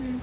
嗯。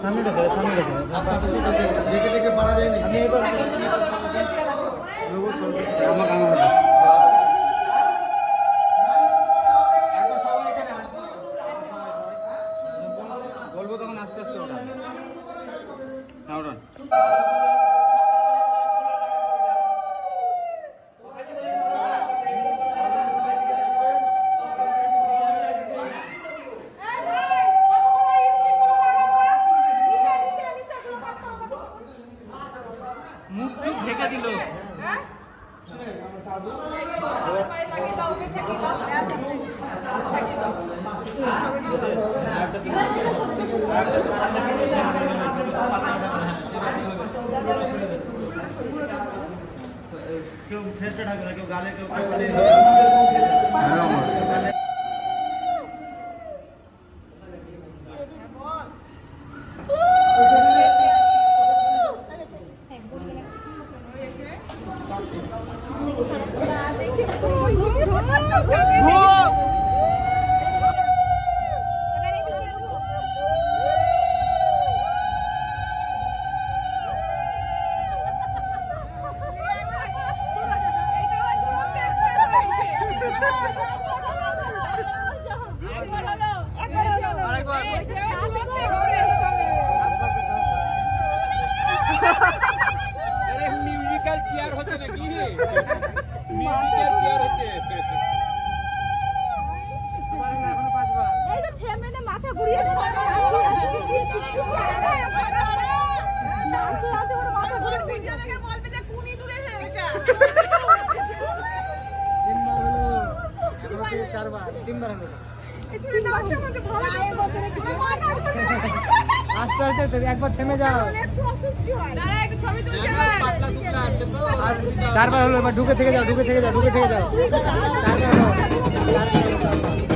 সামনে রেখে সামনে রেখে দেখে দেখে পারা যায় না আমি এবার আমার কাম হবে। বলব তখন আস্তে আস্তে ওটা হ্যাঁ ওটা तो, क्यों फेस्ट ढक रहा क्यों गाले क्यों চারবার হলো আস্তে একবার থেমে যাও চারবার হলো এবার ঢুকে থেকে যাও, ঢুকে থেকে যাও, ঢুকে থেকে যাও চারবার হলো।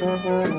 Música